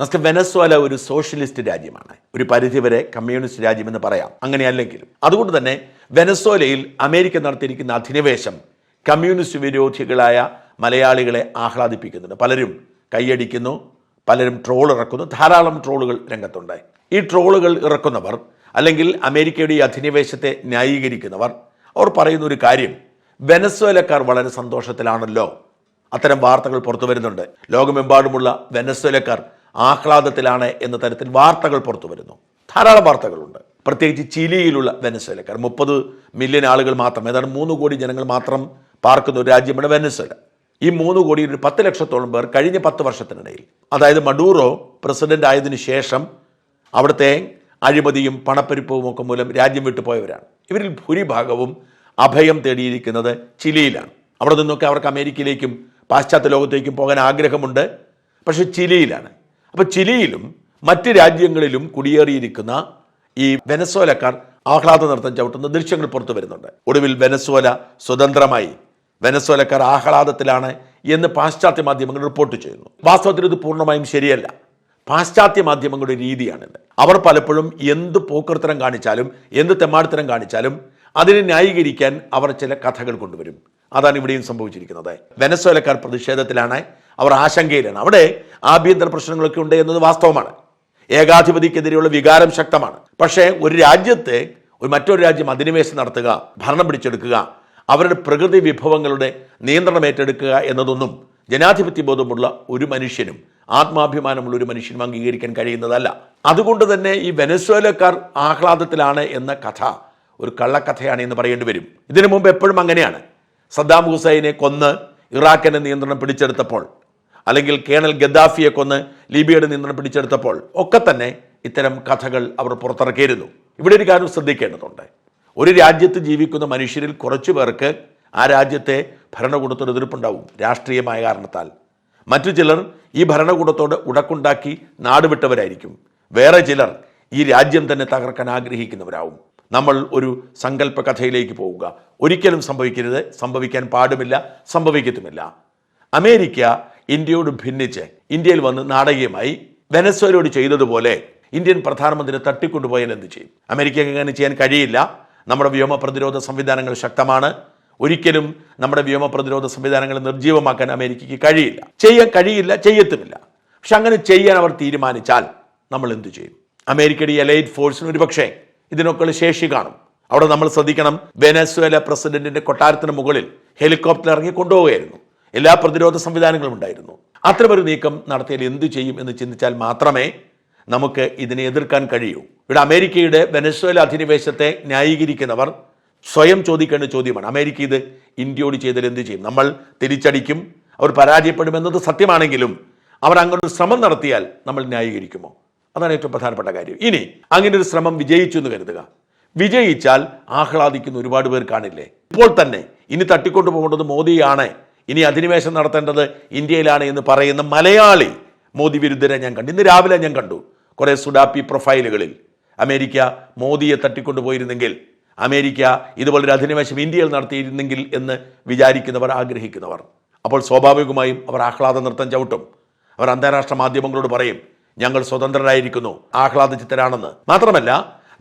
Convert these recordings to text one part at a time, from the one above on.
നമുക്ക് വെനസ്വേല ഒരു സോഷ്യലിസ്റ്റ് രാജ്യമാണ്. ഒരു പരിധിവരെ കമ്മ്യൂണിസ്റ്റ് രാജ്യമെന്ന് പറയാം. അങ്ങനെയല്ലെങ്കിലും. അതുകൊണ്ട് തന്നെ വെനസ്വേലയിൽ അമേരിക്ക നടത്തിയിരിക്കുന്ന അധിനിവേശം കമ്മ്യൂണിസ്റ്റ് വിരോധികളായ മലയാളികളെ ആഹ്ലാദിപ്പിക്കുന്നുണ്ട്. പലരും കൈയടിക്കുന്നു പലരും ട്രോൾ ഇറക്കുന്നു. ധാരാളം ട്രോളുകൾ രംഗത്തുണ്ട്. ഈ ട്രോളുകൾ ഇറക്കുന്നവർ അല്ലെങ്കിൽ അമേരിക്കയുടെ ഈ അധിനിവേശത്തെ ന്യായീകരിക്കുന്നവർ അവർ പറയുന്ന ഒരു കാര്യം വെനസ്വേലക്കാർ വളരെ സന്തോഷത്തിലാണല്ലോ. അത്തരം വാർത്തകൾ പുറത്തു വരുന്നുണ്ട് ലോകമെമ്പാടുമുള്ള വെനസ്വേലക്കാർ ആഹ്ലാദത്തിലാണ് എന്ന തരത്തിൽ വാർത്തകൾ പുറത്തു വരുന്നു. ധാരാളം വാർത്തകളുണ്ട്. പ്രത്യേകിച്ച് ചിലിയിലുള്ള വെനസ്വേലക്കാർ. മുപ്പത് മില്യൺ ആളുകൾ മാത്രം ഏതാണ്ട് മൂന്ന് കോടി ജനങ്ങൾ മാത്രം പാർക്കുന്ന ഒരു രാജ്യമാണ് വെനസ്വേല. ഈ മൂന്ന് കോടി ഒരു പത്ത് ലക്ഷത്തോളം പേർ കഴിഞ്ഞ പത്ത് വർഷത്തിനിടയിൽ അതായത് മഡൂറോ പ്രസിഡന്റ് ആയതിനു ശേഷം അവിടുത്തെ അഴിമതിയും പണപ്പെരുപ്പവും ഒക്കെ മൂലം രാജ്യം വിട്ടുപോയവരാണ്. ഇവരിൽ ഭൂരിഭാഗവും അഭയം തേടിയിരിക്കുന്നത് ചിലിയിലാണ്. അവിടെ നിന്നൊക്കെ അവർക്ക് അമേരിക്കയിലേക്കും പാശ്ചാത്യ ലോകത്തേക്കും പോകാൻ ആഗ്രഹമുണ്ട്. പക്ഷെ ചിലിയിലാണ്. അപ്പോൾ ചിലിയിലും മറ്റ് രാജ്യങ്ങളിലും കുടിയേറിയിരിക്കുന്ന ഈ വെനസോലക്കാർ ആഹ്ലാദ നൃത്തം ചവിട്ടുന്ന ദൃശ്യങ്ങൾ പുറത്തു വരുന്നുണ്ട്. ഒടുവിൽ വെനസോല സ്വതന്ത്രമായി വെനസോലക്കാർ ആഹ്ലാദത്തിലാണ് എന്ന് പാശ്ചാത്യ മാധ്യമങ്ങൾ റിപ്പോർട്ട് ചെയ്യുന്നു. വാസ്തവത്തിൽ ഇത് പൂർണമായും ശരിയല്ല. പാശ്ചാത്യ മാധ്യമങ്ങളുടെ രീതിയാണിത്. അവർ പലപ്പോഴും എന്ത് പോക്കൃത്തരം കാണിച്ചാലും എന്ത് തെമ്മാടിത്തരം കാണിച്ചാലും അതിനെ ന്യായീകരിക്കാൻ അവർ ചില കഥകൾ കൊണ്ടുവരും. അതാണ് ഇവിടെയും സംഭവിച്ചിരിക്കുന്നത്. വെനസ്വേലക്കാർ പ്രതിഷേധത്തിലാണ് അവർ ആശങ്കയിലാണ്. അവിടെ ആഭ്യന്തര പ്രശ്നങ്ങളൊക്കെ ഉണ്ട് എന്നത് വാസ്തവമാണ്. ഏകാധിപതിക്കെതിരെയുള്ള വികാരം ശക്തമാണ്. പക്ഷേ ഒരു രാജ്യത്തെ ഒരു മറ്റൊരു രാജ്യം അധിനിവേശം നടത്തുക ഭരണം പിടിച്ചെടുക്കുക അവരുടെ പ്രകൃതി വിഭവങ്ങളുടെ നിയന്ത്രണം ഏറ്റെടുക്കുക എന്നതൊന്നും ജനാധിപത്യ ബോധമുള്ള ഒരു മനുഷ്യനും ആത്മാഭിമാനമുള്ള ഒരു മനുഷ്യനും അംഗീകരിക്കാൻ കഴിയുന്നതല്ല. അതുകൊണ്ട് തന്നെ ഈ വെനസ്വേലക്കാർ ആഹ്ലാദത്തിലാണ് എന്ന കഥ ഒരു കള്ളക്കഥയാണ് എന്ന് പറയേണ്ടി വരും. ഇതിനു മുമ്പ് എപ്പോഴും അങ്ങനെയാണ്. സദ്ദാം ഹുസൈനെ കൊന്ന് ഇറാഖിന്റെ നിയന്ത്രണം പിടിച്ചെടുത്തപ്പോൾ അല്ലെങ്കിൽ കേണൽ ഗദ്ദാഫിയെ കൊന്ന് ലിബിയയുടെ നിയന്ത്രണം പിടിച്ചെടുത്തപ്പോൾ ഒക്കെ തന്നെ ഇത്തരം കഥകൾ അവർ പുറത്തിറക്കിയിരുന്നു. ഇവിടെ ഒരു കാര്യം ശ്രദ്ധിക്കേണ്ടതുണ്ട്. ഒരു രാജ്യത്ത് ജീവിക്കുന്ന മനുഷ്യരിൽ കുറച്ചു പേർക്ക് ആ രാജ്യത്തെ ഭരണകൂടത്തോട് എതിർപ്പുണ്ടാവും രാഷ്ട്രീയമായ കാരണത്താൽ. മറ്റു ചിലർ ഈ ഭരണകൂടത്തോട് ഉടക്കുണ്ടാക്കി നാടുവിട്ടവരായിരിക്കും വേറെ ചിലർ ഈ രാജ്യം തന്നെ തകർക്കാൻ ആഗ്രഹിക്കുന്നവരാവും. നമ്മൾ ഒരു സങ്കല്പ കഥയിലേക്ക് പോവുക. ഒരിക്കലും സംഭവിക്കരുത്. സംഭവിക്കാൻ പാടുമില്ല. സംഭവിക്കത്തുമില്ല. അമേരിക്ക ഇന്ത്യയോട് ഭിന്നിച്ച് ഇന്ത്യയിൽ വന്ന് നാടകീയമായി വെനസ്വേലയോട് ചെയ്തതുപോലെ ഇന്ത്യൻ പ്രധാനമന്ത്രിയെ തട്ടിക്കൊണ്ടുപോയാൽ എന്ത് ചെയ്യും? അമേരിക്കയ്ക്ക് അങ്ങനെ ചെയ്യാൻ കഴിയില്ല. നമ്മുടെ വ്യോമ പ്രതിരോധ സംവിധാനങ്ങൾ ശക്തമാണ്. ഒരിക്കലും നമ്മുടെ വ്യോമ പ്രതിരോധ സംവിധാനങ്ങൾ നിർജീവമാക്കാൻ അമേരിക്കയ്ക്ക് കഴിയില്ല. ചെയ്യാൻ കഴിയില്ല ചെയ്യത്തുമില്ല. പക്ഷെ അങ്ങനെ ചെയ്യാൻ അവർ തീരുമാനിച്ചാൽ നമ്മൾ എന്തു ചെയ്യും? അമേരിക്കയുടെ എലൈറ്റ് ഫോഴ്സിന് ഒരുപക്ഷെ ഇതിനൊക്കെയുള്ള ശേഷി കാണും. അവിടെ നമ്മൾ ശ്രദ്ധിക്കണം വെനസ്വേല പ്രസിഡന്റിന്റെ കൊട്ടാരത്തിന് മുകളിൽ ഹെലികോപ്റ്റർ ഇറങ്ങി കൊണ്ടുപോവുകയായിരുന്നു. എല്ലാ പ്രതിരോധ സംവിധാനങ്ങളും ഉണ്ടായിരുന്നു. അത്തരമൊരു നീക്കം നടത്തിയാൽ എന്തു ചെയ്യും എന്ന് ചിന്തിച്ചാൽ മാത്രമേ നമുക്ക് ഇതിനെ എതിർക്കാൻ കഴിയൂ. ഇവിടെ അമേരിക്കയുടെ വെനസ്വേല അധിനിവേശത്തെ ന്യായീകരിക്കുന്നവർ സ്വയം ചോദിക്കേണ്ട ചോദ്യമാണ്. അമേരിക്ക ഇത് ഇന്ത്യയോട് ചെയ്താൽ എന്ത് ചെയ്യും? നമ്മൾ തിരിച്ചടിക്കും അവർ പരാജയപ്പെടുമെന്നത് സത്യമാണെങ്കിലും അവർ അങ്ങനെ ഒരു ശ്രമം നടത്തിയാൽ നമ്മൾ ന്യായീകരിക്കുമോ? അതാണ് ഏറ്റവും പ്രധാനപ്പെട്ട കാര്യം. ഇനി അങ്ങനെ ഒരു ശ്രമം വിജയിച്ചു എന്ന് കരുതുക. വിജയിച്ചാൽ ആഹ്ലാദിക്കുന്ന ഒരുപാട് പേർ കാണില്ലേ? ഇപ്പോൾ തന്നെ ഇനി തട്ടിക്കൊണ്ടു പോകേണ്ടത് മോദിയാണ്. ഇനി അധിനിവേശം നടത്തേണ്ടത് ഇന്ത്യയിലാണ് എന്ന് പറയുന്ന മലയാളി മോദി വിരുദ്ധരെ ഞാൻ കണ്ടു. ഇന്ന് രാവിലെ ഞാൻ കണ്ടു കുറേ സുഡാപ്പി പ്രൊഫൈലുകളിൽ. അമേരിക്ക മോദിയെ തട്ടിക്കൊണ്ടുപോയിരുന്നെങ്കിൽ അമേരിക്ക ഇതുപോലൊരു അധിനിവേശം ഇന്ത്യയിൽ നടത്തിയിരുന്നെങ്കിൽ എന്ന് വിചാരിക്കുന്നവർ ആഗ്രഹിക്കുന്നവർ. അപ്പോൾ സ്വാഭാവികമായും അവർ ആഹ്ലാദ നൃത്തം ചവിട്ടും. അവർ അന്താരാഷ്ട്ര മാധ്യമങ്ങളോട് പറയും ഞങ്ങൾ സ്വതന്ത്രരായിരിക്കുന്നു ആഹ്ലാദചിത്തരാണെന്ന് മാത്രമല്ല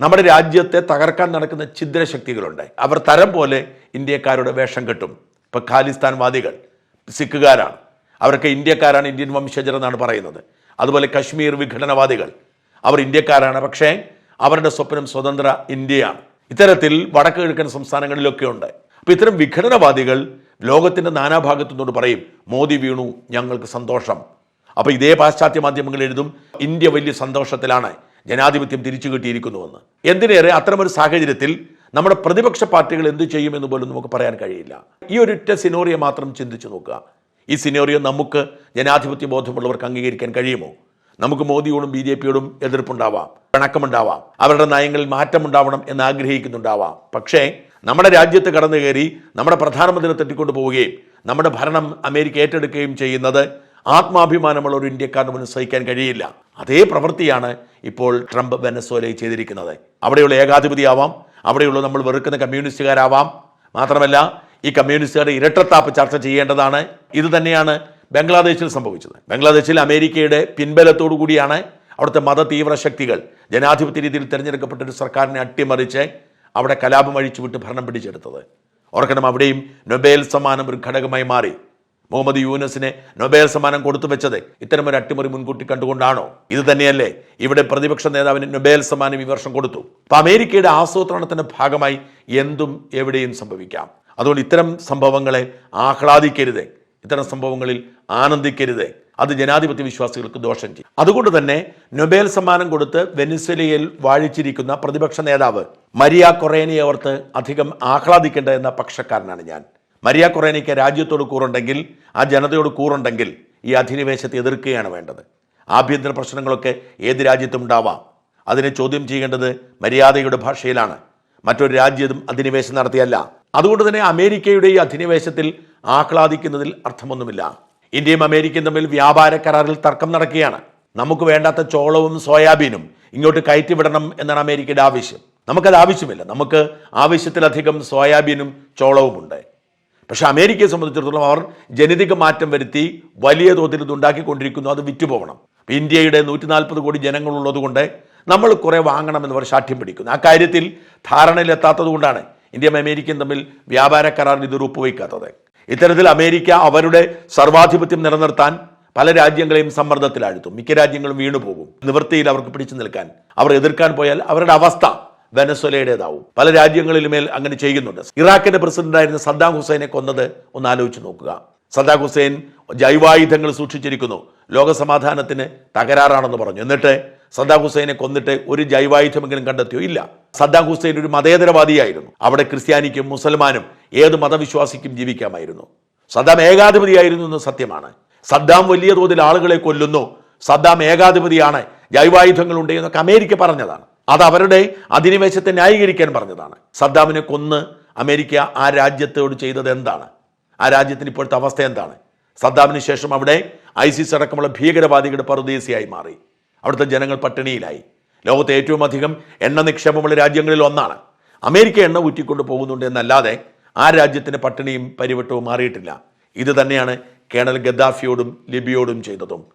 നമ്മുടെ രാജ്യത്തെ തകർക്കാൻ നടക്കുന്ന ഛിദ്രശക്തികളുണ്ട്. അവർ തരം പോലെ ഇന്ത്യക്കാരുടെ വേഷം കെട്ടും. ഇപ്പൊ ഖാലിസ്ഥാൻവാദികൾ സിഖുകാരാണ്. അവരൊക്കെ ഇന്ത്യക്കാരാണ് ഇന്ത്യൻ വംശജർ എന്നാണ് പറയുന്നത്. അതുപോലെ കശ്മീർ വിഘടനവാദികൾ അവർ ഇന്ത്യക്കാരാണ്. പക്ഷേ അവരുടെ സ്വപ്നം സ്വതന്ത്ര ഇന്ത്യയാണ്. ഇത്തരത്തിൽ വടക്ക് കിഴക്കൻ സംസ്ഥാനങ്ങളിലൊക്കെ ഉണ്ട്. അപ്പോൾ ഇത്തരം വിഘടനവാദികൾ ലോകത്തിന്റെ നാനാഭാഗത്തു നിന്നോട് പറയും മോദി വീണു ഞങ്ങൾക്ക് സന്തോഷം. അപ്പോൾ ഇതേ പാശ്ചാത്യ മാധ്യമങ്ങൾ എഴുതും ഇന്ത്യ വലിയ സന്തോഷത്തിലാണ് ജനാധിപത്യം തിരിച്ചു കിട്ടിയിരിക്കുന്നുവെന്ന് എന്തിനേറെ അത്തരമൊരു സാഹചര്യത്തിൽ നമ്മുടെ പ്രതിപക്ഷ പാർട്ടികൾ എന്ത് ചെയ്യുമെന്ന് പോലും നമുക്ക് പറയാൻ കഴിയില്ല. ഈ ഒരൊറ്റ സിനോറിയ മാത്രം ചിന്തിച്ചു നോക്കുക. ഈ സിനോറിയോ നമുക്ക് ജനാധിപത്യ ബോധമുള്ളവർക്ക് അംഗീകരിക്കാൻ കഴിയുമോ? നമുക്ക് മോദിയോടും ബി ജെ പിയോടും എതിർപ്പുണ്ടാവാം പിണക്കമുണ്ടാവാം അവരുടെ നയങ്ങളിൽ മാറ്റമുണ്ടാവണം എന്ന് ആഗ്രഹിക്കുന്നുണ്ടാവാം. പക്ഷേ നമ്മുടെ രാജ്യത്ത് കടന്നു കയറി നമ്മുടെ പ്രധാനമന്ത്രിയെ തട്ടിക്കൊണ്ടു പോവുകയും നമ്മുടെ ഭരണം അമേരിക്ക ഏറ്റെടുക്കുകയും ചെയ്യുന്നത് ആത്മാഭിമാനമുള്ള ഒരു ഇന്ത്യക്കാരന് മുന്നിൽ സഹിക്കാൻ കഴിയില്ല. അതേ പ്രവൃത്തിയാണ് ഇപ്പോൾ ട്രംപ് വെനസ്വേലയിൽ ചെയ്തിരിക്കുന്നത്. അവിടെയുള്ള ഏകാധിപതിയാവാം അവിടെയുള്ള നമ്മൾ വെറുക്കുന്ന കമ്മ്യൂണിസ്റ്റുകാരാവാം. മാത്രമല്ല ഈ കമ്മ്യൂണിസ്റ്റുകാരുടെ ഇരട്ടത്താപ്പ് ചർച്ച ചെയ്യേണ്ടതാണ്. ഇത് തന്നെയാണ് ബംഗ്ലാദേശിൽ സംഭവിച്ചത്. ബംഗ്ലാദേശിൽ അമേരിക്കയുടെ പിൻബലത്തോടു കൂടിയാണ് അവിടുത്തെ മത തീവ്ര ശക്തികൾ ജനാധിപത്യ രീതിയിൽ തിരഞ്ഞെടുക്കപ്പെട്ട ഒരു സർക്കാരിനെ അട്ടിമറിച്ച് അവിടെ കലാപം അഴിച്ചുവിട്ട് ഭരണം പിടിച്ചെടുത്തത്. ഓർക്കണം അവിടെയും നൊബേൽ സമ്മാനം ഒരു ഘടകമായി മാറി. മുഹമ്മദ് യൂനസിനെ നൊബേൽ സമ്മാനം കൊടുത്തു വെച്ചത് ഇത്തരം ഒരു അട്ടിമറി മുൻകൂട്ടി കണ്ടുകൊണ്ടാണോ? ഇത് തന്നെയല്ലേ ഇവിടെ പ്രതിപക്ഷ നേതാവിന് നൊബേൽ സമ്മാനം ഈ വർഷം കൊടുത്തു. അപ്പൊ അമേരിക്കയുടെ ആസൂത്രണത്തിന്റെ ഭാഗമായി എന്തും എവിടെയും സംഭവിക്കാം. അതുകൊണ്ട് ഇത്തരം സംഭവങ്ങളെ ആഹ്ലാദിക്കരുത്. ഇത്തരം സംഭവങ്ങളിൽ ആനന്ദിക്കരുത്. അത് ജനാധിപത്യ വിശ്വാസികൾക്ക് ദോഷം ചെയ്യും. അതുകൊണ്ട് തന്നെ നൊബേൽ സമ്മാനം കൊടുത്ത് വെനിസ്വലയിൽ വാഴിച്ചിരിക്കുന്ന പ്രതിപക്ഷ നേതാവ് മരിയ കൊറേനിയെ ഓർത്ത് അധികം ആഹ്ലാദിക്കേണ്ട എന്ന പക്ഷക്കാരനാണ് ഞാൻ. മരിയ കുറേനയ്ക്ക് രാജ്യത്തോട് കൂറുണ്ടെങ്കിൽ ആ ജനതയോട് കൂറുണ്ടെങ്കിൽ ഈ അധിനിവേശത്തെ എതിർക്കുകയാണ് വേണ്ടത്. ആഭ്യന്തര പ്രശ്നങ്ങളൊക്കെ ഏത് രാജ്യത്തും ഉണ്ടാവാം. അതിനെ ചോദ്യം ചെയ്യേണ്ടത് മര്യാദയുടെ ഭാഷയിലാണ്. മറ്റൊരു രാജ്യത്തും അധിനിവേശം നടത്തിയല്ല. അതുകൊണ്ട് തന്നെ അമേരിക്കയുടെ ഈ അധിനിവേശത്തിൽ ആഹ്ലാദിക്കുന്നതിൽ അർത്ഥമൊന്നുമില്ല. ഇന്ത്യയും അമേരിക്കയും തമ്മിൽ വ്യാപാര കരാറിൽ തർക്കം നടക്കുകയാണ്. നമുക്ക് വേണ്ടാത്ത ചോളവും സോയാബീനും ഇങ്ങോട്ട് കയറ്റിവിടണം എന്നാണ് അമേരിക്കയുടെ ആവശ്യം. നമുക്കത് ആവശ്യമില്ല. നമുക്ക് ആവശ്യത്തിലധികം സോയാബീനും ചോളവുമുണ്ട്. പക്ഷെ അമേരിക്കയെ സംബന്ധിച്ചിടത്തോളം അവർ ജനിതക മാറ്റം വരുത്തി വലിയ തോതിൽ ഇത് ഉണ്ടാക്കിക്കൊണ്ടിരിക്കുന്നു അത് വിറ്റുപോകണം. ഇന്ത്യയുടെ നൂറ്റി നാൽപ്പത് കോടി ജനങ്ങളുള്ളത് കൊണ്ട് നമ്മൾ കുറേ വാങ്ങണമെന്ന് അവർ ശാഠ്യം പിടിക്കുന്നു. ആ കാര്യത്തിൽ ധാരണയിലെത്താത്തത് കൊണ്ടാണ് ഇന്ത്യയും അമേരിക്കയും തമ്മിൽ വ്യാപാര കരാറിൽ ഇത് ഒപ്പുവയ്ക്കാത്തത് ഇത്തരത്തിൽ അമേരിക്ക അവരുടെ സർവാധിപത്യം നിലനിർത്താൻ പല രാജ്യങ്ങളെയും സമ്മർദ്ദത്തിലാഴ്ത്തും. മിക്ക രാജ്യങ്ങളും വീണുപോകും. നിവൃത്തിയിൽ അവർക്ക് പിടിച്ചു നിൽക്കാൻ. അവർ എതിർക്കാൻ പോയാൽ അവരുടെ അവസ്ഥ വെനസ്വലയുടേതാവും. പല രാജ്യങ്ങളിലുമേൽ അങ്ങനെ ചെയ്യുന്നുണ്ട്. ഇറാഖിന്റെ പ്രസിഡന്റായിരുന്ന സദ്ദാം ഹുസൈനെ കൊന്നത് ഒന്ന് ആലോചിച്ച് നോക്കുക. സദ്ദാം ഹുസൈൻ ജൈവായുധങ്ങൾ സൂക്ഷിച്ചിരിക്കുന്നു. ലോകസമാധാനത്തിന് തകരാറാണെന്ന് പറഞ്ഞു. എന്നിട്ട് സദ്ദാം ഹുസൈനെ കൊന്നിട്ട് ഒരു ജൈവായുധമെങ്കിലും കണ്ടെത്തിയോ? ഇല്ല. സദ്ദാം ഹുസൈൻ ഒരു മതേതരവാദിയായിരുന്നു. അവിടെ ക്രിസ്ത്യാനിക്കും മുസൽമാനും ഏത് മതവിശ്വാസിക്കും ജീവിക്കാമായിരുന്നു. സദ്ദാം ഏകാധിപതിയായിരുന്നു എന്ന് സത്യമാണ്. സദ്ദാം വലിയ തോതിൽ ആളുകളെ കൊല്ലുന്നു. സദ്ദാം ഏകാധിപതിയാണ് ജൈവായുധങ്ങളുണ്ട് എന്നൊക്കെ അമേരിക്ക പറഞ്ഞതാണ്. അത് അവരുടെ അധിനിവേശത്തെ ന്യായീകരിക്കാൻ പറഞ്ഞതാണ്. സദ്ദാമിനെ കൊന്ന് അമേരിക്ക ആ രാജ്യത്തോട് ചെയ്തത് എന്താണ്? ആ രാജ്യത്തിന് ഇപ്പോഴത്തെ അവസ്ഥ എന്താണ്? സദ്ദാമിന് ശേഷം അവിടെ ഐസിസ് അടക്കമുള്ള ഭീകരവാദികളുടെ പറുദേശിയായി മാറി. അവിടുത്തെ ജനങ്ങൾ പട്ടിണിയിലായി. ലോകത്തെ ഏറ്റവും അധികം എണ്ണ നിക്ഷേപമുള്ള രാജ്യങ്ങളിൽ ഒന്നാണ്. അമേരിക്ക എണ്ണ ഊറ്റിക്കൊണ്ട് പോകുന്നുണ്ട് എന്നല്ലാതെ ആ രാജ്യത്തിന് പട്ടിണിയും പരിവട്ടവും മാറിയിട്ടില്ല. ഇത് തന്നെയാണ് കേണൽ ഗദ്ദാഫിയോടും ലിബിയോടും ചെയ്തതും.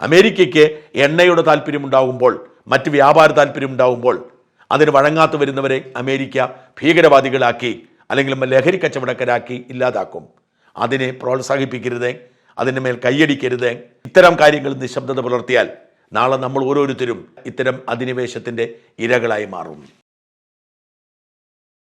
അമേരിക്കയ്ക്ക് എണ്ണയുടെ താല്പര്യമുണ്ടാകുമ്പോൾ മറ്റ് വ്യാപാര താല്പര്യം ഉണ്ടാവുമ്പോൾ അതിന് വഴങ്ങാത്തു വരുന്നവരെ അമേരിക്ക ഭീകരവാദികളാക്കി അല്ലെങ്കിൽ ലഹരി കച്ചവടക്കാരാക്കി ഇല്ലാതാക്കും. അതിനെ പ്രോത്സാഹിപ്പിക്കരുത് അതിന് മേൽ കൈയടിക്കരുത്. ഇത്തരം കാര്യങ്ങൾ നിശബ്ദത പുലർത്തിയാൽ നാളെ നമ്മൾ ഓരോരുത്തരും ഇത്തരം അധിനിവേശത്തിന്റെ ഇരകളായി മാറും.